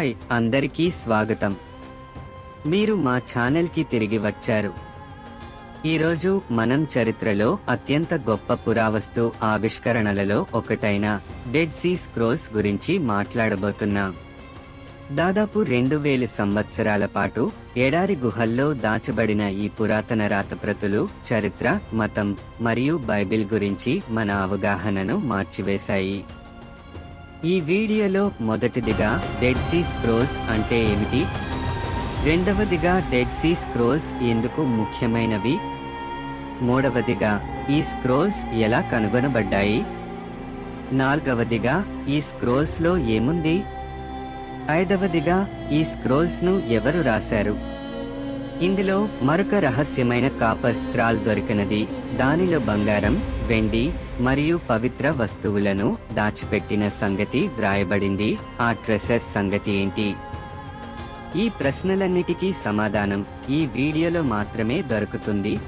Hi అందరికీ స్వాగతం. మీరు మా ఛానల్కి తిరిగి వచ్చారు. ఈరోజు మనం చరిత్రలో అత్యంత గొప్ప పురావస్తు ఆవిష్కరణలలో ఒకటైన డెడ్ సీ స్క్రోల్స్ గురించి మాట్లాడబోతున్నాం. దాదాపు రెండు వేల సంవత్సరాల పాటు ఎడారి గుహల్లో దాచబడిన ఈ పురాతన రాతప్రతులు చరిత్ర మతం మరియు బైబిల్ గురించి మన అవగాహనను మార్చివేశాయి. ఈ వీడియోలో మొదటిదిగా డెడ్ సీ స్క్రోల్స్ అంటే ఏమిటి? రెండవదిగా డెడ్ సీ స్క్రోల్స్ ఎందుకు ముఖ్యమైనవి? మూడవదిగా ఈ స్క్రోల్స్ ఎలా కనుగొనబడ్డాయి? నాల్గవదిగా ఈ స్క్రోల్స్లో ఏముంది? ఐదవదిగా ఈ స్క్రోల్స్ను ఎవరు రాశారు? ఇందులో మరొక రహస్యమైన కాపర్ స్క్రాల్ దొరికినది. దానిలో బంగారం వెండి మరియు పవిత్ర వస్తువులను దాచిపెట్టిన సంగతి వ్రాయబడింది. ఆ ట్రెసర్ సంగతి ఏంటి? ఈ ప్రశ్నలన్నిటికీ సమాధానం ఈ వీడియోలో మాత్రమే దొరుకుతుంది.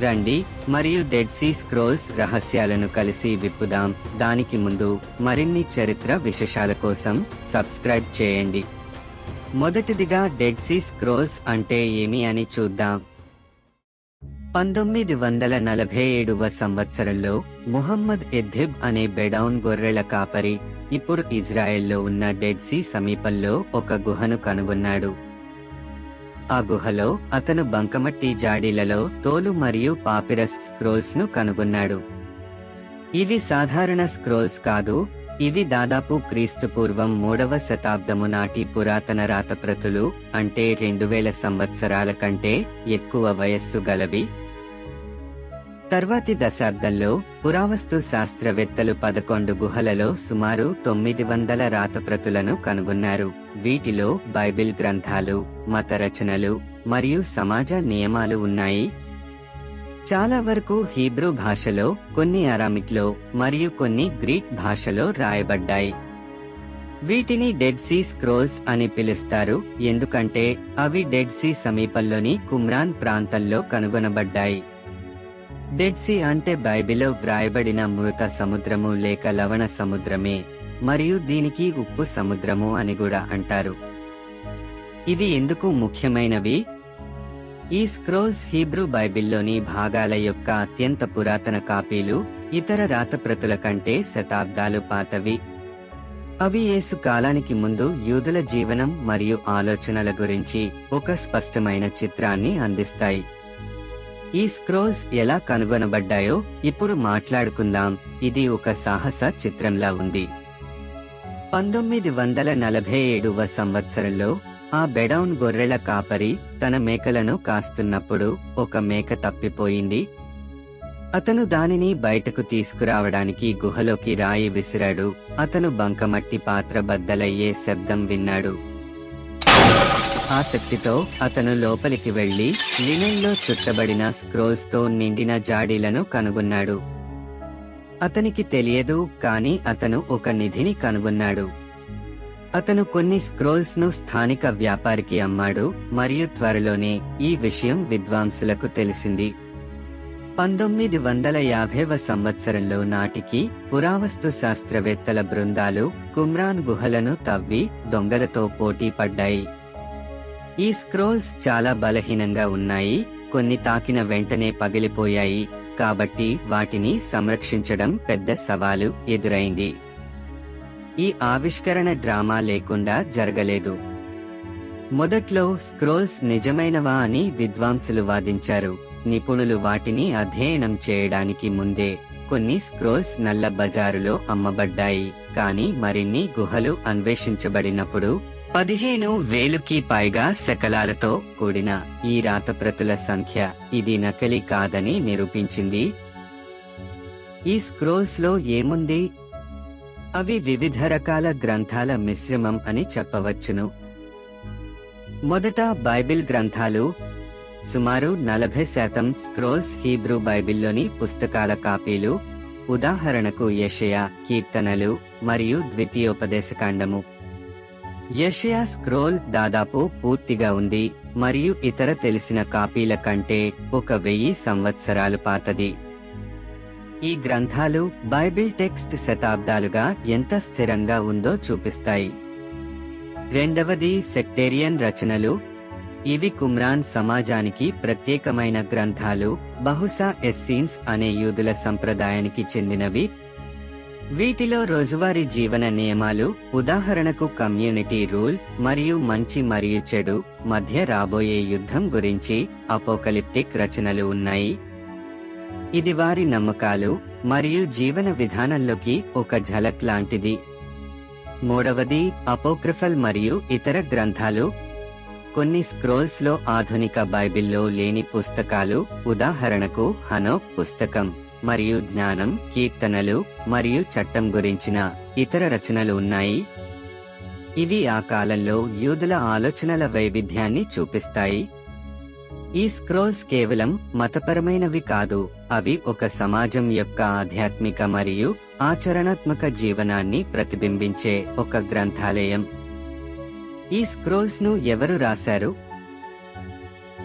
రండి మరియు డెడ్ సీ స్క్రోల్స్ రహస్యాలను కలిసి విప్పుదాం. దానికి ముందు మరిన్ని చరిత్ర విశేషాల కోసం సబ్స్క్రైబ్ చేయండి. మొదటిదిగా డెడ్ సీ స్క్రోల్స్ అంటే ఏమి అని చూద్దాం. పంతొమ్మిది వందల నలభై ఏడవ సంవత్సరంలో ముహమ్మద్ ఎద్దిబ్ అనే బెడౌన్ గొర్రెల కాపరి ఇప్పుడు ఇజ్రాయెల్లో ఉన్న డెడ్ సీ సమీపంలో ఒక గుహను కనుగొన్నాడు. ఆ గుహలో అతను బంకమట్టి జాడీలలో తోలు మరియు పాపిరస్ స్క్రోల్స్ను కనుగొన్నాడు. ఇవి సాధారణ స్క్రోల్స్ కాదు ఇది దాదాపు క్రీస్తు పూర్వం మూడవ శతాబ్దము నాటి పురాతన రాతప్రతులు అంటే రెండు వేల సంవత్సరాల కంటే ఎక్కువ వయస్సు గలవి. తర్వాతి దశాబ్దంలో పురావస్తు శాస్త్రవేత్తలు పదకొండు గుహలలో సుమారు తొమ్మిది వందల రాతప్రతులను కనుగొన్నారు. వీటిలో బైబిల్ గ్రంథాలు మత రచనలు మరియు సమాజ నియమాలు ఉన్నాయి. చాలా వరకు హీబ్రూ భాషలో కొన్ని అరామిక్లో మరియు కొన్ని గ్రీక్ భాషలో రాయబడ్డాయి. వీటిని డెడ్ సీ స్క్రోల్స్ అని పిలుస్తారు ఎందుకంటే అవి డెడ్ సీ సమీపంలోని కుమ్రాన్ ప్రాంతంలో కనుగొనబడ్డాయి. డెడ్ సీ అంటే బైబిల్లో వ్రాయబడిన మృత సముద్రము లేక లవణ సముద్రమే మరియు దీనికి ఉప్పు సముద్రము అని కూడా అంటారు. ఇవి ఎందుకు ముఖ్యమైనవి? ఈ స్క్రోల్స్ హీబ్రూ బైబిల్లోని భాగాల యొక్క అత్యంత పురాతన కాపీలు ఇతర రాతప్రతుల కంటే శతాబ్దాలు పాతవి. అవి యేసు కాలానికి ముందు యూదుల జీవనం మరియు ఆలోచనల గురించి ఒక స్పష్టమైన చిత్రాన్ని అందిస్తాయి. ఈ స్క్రోల్స్ ఎలా కనుగొనబడ్డాయో ఇప్పుడు మాట్లాడుకుందాం. ఇది ఒక సాహస చిత్రంలా ఉంది. పంతొమ్మిది వందల నలభై ఏడవ సంవత్సరంలో ఆ బెడౌన్ గొర్రెల కాపరి తన మేకలను కాస్తున్నప్పుడు ఒక మేక తప్పిపోయింది. అతను దానిని బయటకు తీసుకురావడానికి గుహలోకి రాయి విసిరాడు. అతను బంకమట్టి పాత్ర బద్దలయ్యే శబ్దం విన్నాడు. ఆసక్తితో అతను లోపలికి వెళ్ళి లినెన్లో చుట్టబడిన స్క్రోల్స్తో నిండిన జాడీలను కనుగొన్నాడు. అతనికి తెలియదు కాని అతను ఒక నిధిని కనుగొన్నాడు. అతను కొన్ని స్క్రోల్స్ను స్థానిక వ్యాపారికి అమ్మాడు మరియు త్వరలోనే ఈ విషయం విద్వాంసులకు తెలిసింది. పంతొమ్మిది వందల యాభైవ సంవత్సరంలో నాటికి పురావస్తు శాస్త్రవేత్తల బృందాలు కుమ్రాన్ గుహలను తవ్వి దొంగలతో పోటీ పడ్డాయి. ఈ స్క్రోల్స్ చాలా బలహీనంగా ఉన్నాయి కొన్ని తాకిన వెంటనే పగిలిపోయాయి కాబట్టి వాటిని సంరక్షించడం పెద్ద సవాలు ఎదురైంది. ఈ ఆవిష్కరణ డ్రామా లేకుండా జరగలేదు. మొదట్లో స్క్రోల్స్ నిజమైనవా అని విద్వాంసులు వాదించారు. నిపుణులు వాటిని అధ్యయనం చేయడానికి ముందే కొన్ని స్క్రోల్స్ నల్ల బజారులో అమ్మబడ్డాయి. కానీ మరిన్ని గుహలు అన్వేషించబడినప్పుడు పదిహేను వేలుకి పైగా శకలాలతో కూడిన ఈ రాతప్రతుల సంఖ్య ఇది నకలి కాదని నిరూపించింది. ఈ స్క్రోల్స్లో ఏముంది? అవి వివిధ రకాల గ్రంథాల మిశ్రమం అని చెప్పవచ్చును. మొదట బైబిల్ గ్రంథాలు సుమారు నలభై శాతం స్క్రోల్స్ హీబ్రూ బైబిల్లోని పుస్తకాల కాపీలు ఉదాహరణకు యషయా కీర్తనలు మరియు ద్వితీయోపదేశకాండము. యషయా స్క్రోల్ దాదాపు పూర్తిగా ఉంది మరియు ఇతర తెలిసిన కాపీల కంటే ఒక వెయ్యి సంవత్సరాలు పాతది. ఈ గ్రంథాలు బైబిల్ టెక్స్ట్ శతాబ్దాలుగా ఎంత స్థిరంగా ఉందో చూపిస్తాయి. రెండవది సెక్టేరియన్ రచనలు. ఇవి కుమ్రాన్ సమాజానికి ప్రత్యేకమైన గ్రంథాలు బహుశా ఎస్సీన్స్ అనే యూదుల సంప్రదాయానికి చెందినవి. వీటిలో రోజువారీ జీవన నియమాలు ఉదాహరణకు కమ్యూనిటీ రూల్ మరియు మంచి మరియు చెడు మధ్య రాబోయే యుద్ధం గురించి అపోకలిప్టిక్ రచనలు ఉన్నాయి. ఇది వారి నమ్మకాలు మరియు జీవన విధానంలోకి ఒక ఝలక్ లాంటిది. మూడవది అపోక్రిఫల్ మరియు ఇతర గ్రంథాలు. కొన్ని స్క్రోల్స్లో ఆధునిక బైబిల్లో లేని పుస్తకాలు ఉదాహరణకు హనోక్ పుస్తకం మరియు జ్ఞానం కీర్తనలు మరియు చట్టం గురించిన ఇతర రచనలు ఉన్నాయి. ఇవి ఆ కాలంలో యూదుల ఆలోచనల వైవిధ్యాన్ని చూపిస్తాయి. ఈ స్క్రోల్స్ కేవలం మతపరమైనవి కాదు అవి ఒక సమాజం యొక్క ఆధ్యాత్మిక మరియు ఆచరణాత్మక జీవనాన్ని ప్రతిబింబించే ఒక గ్రంథాలయం. ఈ స్క్రోల్స్ను ఎవరు రాశారు?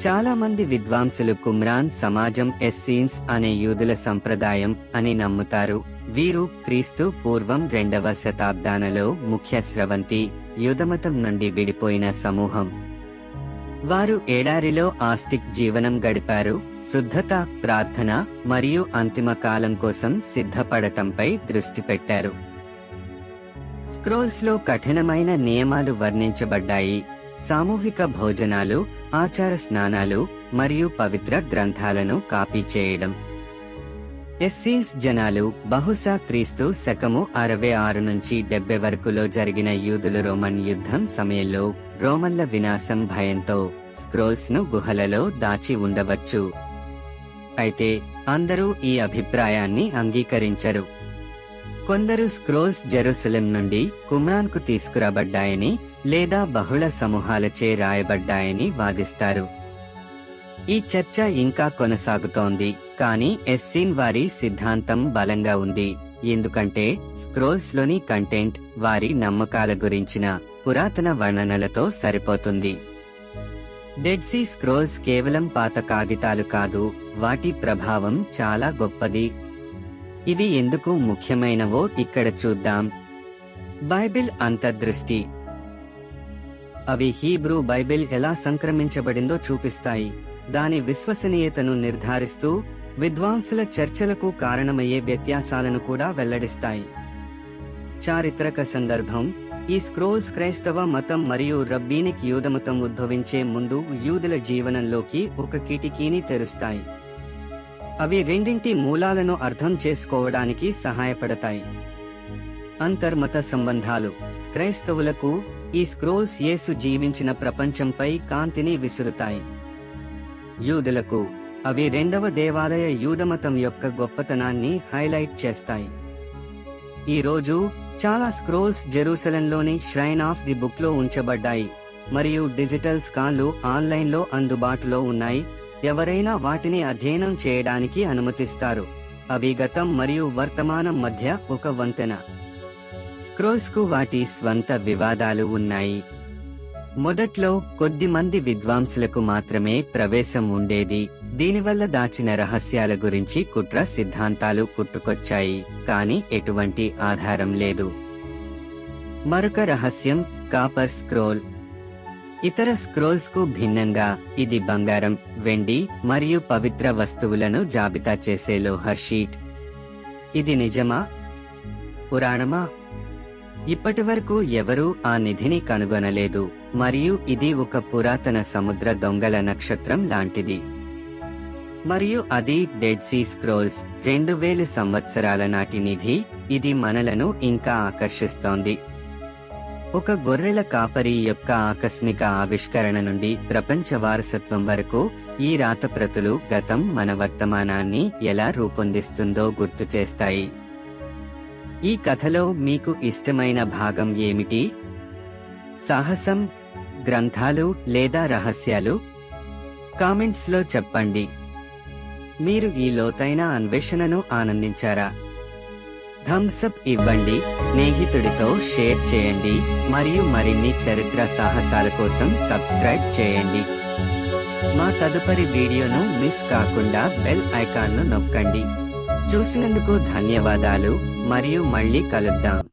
చాలా మంది విద్వాంసులు కుమ్రాన్ సమాజం ఎస్సీన్స్ అనే యూదుల సంప్రదాయం అని నమ్ముతారు. వీరు క్రీస్తు పూర్వం రెండవ శతాబ్దానలో ముఖ్య స్రవంతి యుధమతం నుండి విడిపోయిన సమూహం. వారు ఏడారిలో ఆస్తిక్ జీవనం గడిపారు శుద్ధత ప్రార్థన మరియు అంతిమ కాలం కోసం సిద్ధపడటంపై దృష్టి పెట్టారు. స్క్రోల్స్లో కఠినమైన నియమాలు వర్ణించబడ్డాయి. సామూహిక భోజనాలు ఆచార స్నానాలు మరియు పవిత్ర గ్రంథాలను కాపీ చేయడం. ఎస్సీస్ జనాలు బహుశా క్రీస్తు శకము అరవై ఆరు నుంచి డెబ్బై వరకులో జరిగిన యూదుల రోమన్ యుద్ధం సమయంలో రోమన్ల వినాశం భయంతో స్క్రోల్స్ను గుహలలో దాచి ఉండవచ్చు. అయితే అందరూ ఈ అభిప్రాయాన్ని అంగీకరించరు. కొందరు స్క్రోల్స్ జెరూసలం నుండి కుమ్రాన్కు తీసుకురాబడ్డాయని లేదా బహుళ సమూహాలచే రాయబడ్డాయని వాదిస్తారు. ఈ చర్చ ఇంకా కొనసాగుతోంది కానీ ఎస్సీన్ వారి సిద్ధాంతం బలంగా ఉంది. ఎందుకంటే స్క్రోల్స్లోని కంటెంట్ వారి నమ్మకాల గురించిన పురాతన వర్ణనలతో సరిపోతుంది. డెడ్ సీ స్క్రోల్స్ కేవలం పాత కాగితాలు కాదు వాటి ప్రభావం చాలా గొప్పది. ఇవి ఎందుకు ముఖ్యమైనవో ఇక్కడ చూద్దాం. బైబిల్ అంతర్దృష్టి. అవి హీబ్రూ బైబిల్ ఎలా సంక్రమించబడిందో చూపిస్తాయి. దాని విశ్వసనీయతను నిర్ధారిస్తూ విద్వాంసుల చర్చలకు కారణమయ్యే వ్యత్యాసాలను కూడా వెల్లడిస్తాయి. చారిత్రక సందర్భం ఈ స్క్రోల్స్ క్రైస్తవ మతం మరియు రబ్బీనిక్ యూదమతం ఉద్భవించే ముందు యూదుల జీవనంలోకి ఒక కిటికీని తెరుస్తాయి. అవి రెండింటి మూలాలను అర్థం చేసుకోవడానికి సహాయపడతాయి. అంతర్మత సంబంధాలు క్రైస్తవులకు ఈ స్క్రోల్స్ యేసు జీవించిన ప్రపంచంపై కాంతిని విసురుతాయి. యూదులకు. అవి రెండవ దేవాలయ యూదమతం యొక్క గొప్పతనాన్ని హైలైట్ చేస్తాయి. ఈ రోజు చాలా స్క్రోల్స్ జెరూసలంలోని ష్రైన్ ఆఫ్ ది బుక్లో ఉంచబడ్డాయి. మరియు డిజిటల్ స్కాన్లు ఆన్లైన్లో అందుబాటులో ఉన్నాయి. ఎవరైనా వాటిని అధ్యయనం చేయడానికి అనుమతిస్తారు. అవి గతం మరియు వర్తమానం మధ్య ఒక వంతెన. స్క్రోల్స్కు వాటి స్వంత వివాదాలు ఉన్నాయి. మొదట్లో కొద్ది మంది విద్వాంసులకు మాత్రమే ప్రవేశం ఉండేది. దీనివల్ల దాచిన రహస్యాల గురించి కుట్ర సిద్ధాంతాలు పుట్టుకొచ్చాయి. కానీ ఎటువంటి ఆధారం లేదు. మరొక రహస్యం కాపర్ స్క్రోల్. ఇతర స్క్రోల్స్కు భిన్నంగా ఇది బంగారం వెండి మరియు పవిత్ర వస్తువులను జాబితా చేసే లోహర్ షీట్. ఇది నిజమా? పురాణమా? ఇప్పటి వరకు ఎవరూ ఆ నిధిని కనుగొనలేదు మరియు ఇది ఒక పురాతన సముద్ర దొంగల నక్షత్రం లాంటిది. మరియు అది డెడ్ సీ స్క్రోల్స్ రెండు వేలు సంవత్సరాల నాటి నిధి ఇది మనలను ఇంకా ఆకర్షిస్తోంది. ఒక గొర్రెల కాపరి యొక్క ఆకస్మిక ఆవిష్కరణ నుండి ప్రపంచ వారసత్వం వరకు ఈ రాతప్రతులు గతం మన వర్తమానాన్ని ఎలా రూపొందిస్తుందో గుర్తు చేస్తాయి. ఈ కథలో మీకు ఇష్టమైన భాగం ఏమిటి? సాహసం గ్రంథాలు లేదా రహస్యాలు? కామెంట్స్లో చెప్పండి. మీరు ఈ లోతైన అన్వేషణను ఆనందించారా? థమ్స్ అప్ ఇవ్వండి స్నేహితుడితో షేర్ చేయండి మరియు మరిన్ని చరిత్ర సాహసాల కోసం సబ్స్క్రైబ్ చేయండి. మా తదుపరి వీడియోను మిస్ కాకుండా బెల్ ఐకాన్ను నొక్కండి. చూసినందుకు ధన్యవాదాలు. మరియు మళ్ళీ కలుద్దాం.